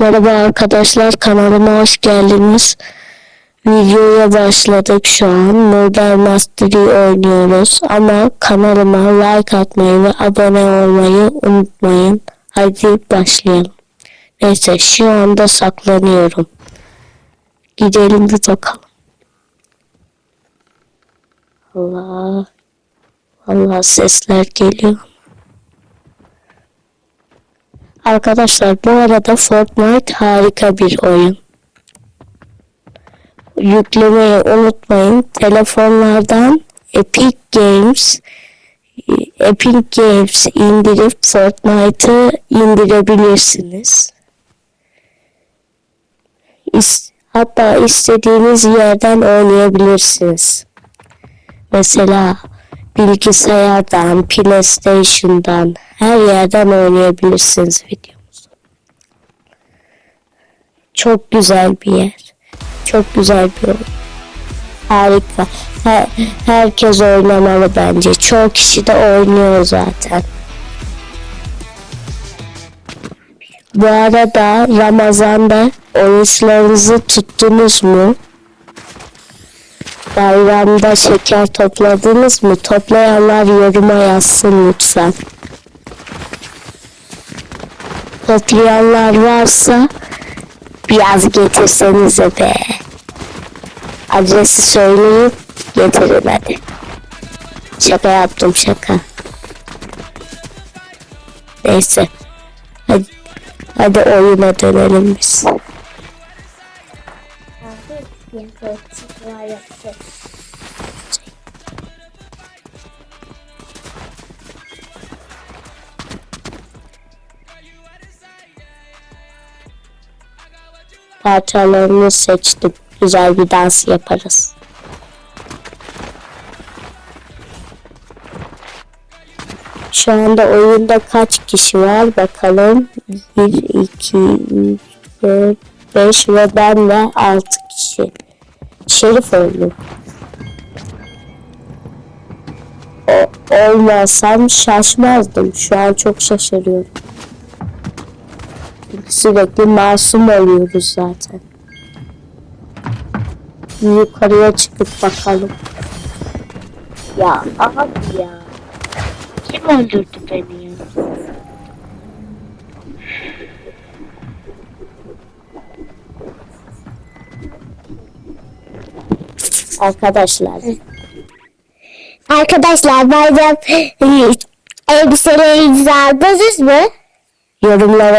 Merhaba arkadaşlar kanalıma hoş geldiniz. Videoya başladık şu an. Murder Mastery oynuyoruz. Ama kanalıma like atmayı ve abone olmayı unutmayın. Hadi başlayalım. Neyse şu anda saklanıyorum. Gidelim bir bakalım. Allah. Allah sesler geliyor. Arkadaşlar bu arada Fortnite harika bir oyun. Yüklemeyi unutmayın. Telefonlardan Epic Games Epic Games indirip Fortnite'ı indirebilirsiniz. Hatta istediğiniz yerden oynayabilirsiniz. Mesela bilgisayardan, PlayStation'dan her yerden oynayabilirsiniz videomuzu. Çok güzel bir yer. Çok güzel bir oyun. Harika. Her, herkes oynamalı bence. Çoğu kişi de oynuyor zaten. Bu arada Ramazan'da oruçlarınızı tuttunuz mu? Bayramda şeker topladınız mı? Toplayanlar yoruma yazsın lütfen. Toplayanlar varsa biraz getirsenize be. Adresi söyleyip getirin hadi. Şaka yaptım şaka. Neyse. Hadi, hadi oyuna dönelim biz. Parçalarını seçtim. Güzel bir dans yaparız. Şu anda oyunda kaç kişi var bakalım. 1, 2, 3, 4, 5 ve ben de 6 kişi. Şerif oyunu. O, olmasam şaşmazdım. Şu an çok şaşırıyorum. Sürekli masum oluyoruz zaten. Yukarıya çıkıp bakalım. Ya abi ya. Kim öldürdü beni ya? Arkadaşlar. Arkadaşlar bayram elbiselerinizi aldınız mı? Yorumlara